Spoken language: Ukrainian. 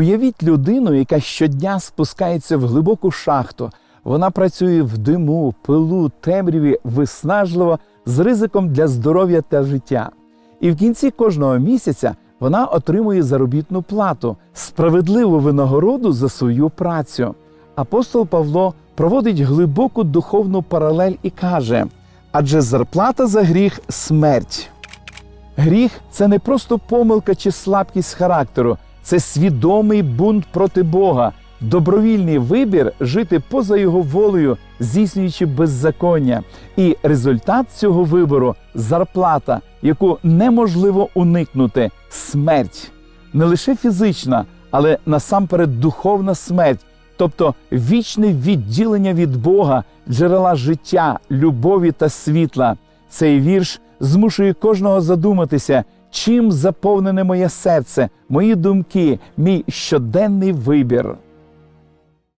Уявіть людину, яка щодня спускається в глибоку шахту. Вона працює в диму, пилу, темряві, виснажливо, з ризиком для здоров'я та життя. І в кінці кожного місяця вона отримує заробітну плату, справедливу винагороду за свою працю. Апостол Павло проводить глибоку духовну паралель і каже: адже зарплата за гріх смерть. Гріх це не просто помилка чи слабкість характеру, це свідомий бунт проти Бога, добровільний вибір жити поза його волею, здійснюючи беззаконня. І результат цього вибору зарплата, яку неможливо уникнути смерть. Не лише фізична, але насамперед духовна смерть, тобто вічне відділення від Бога, джерела життя, любові та світла. Цей вірш змушує кожного задуматися, чим заповнене моє серце, мої думки, мій щоденний вибір.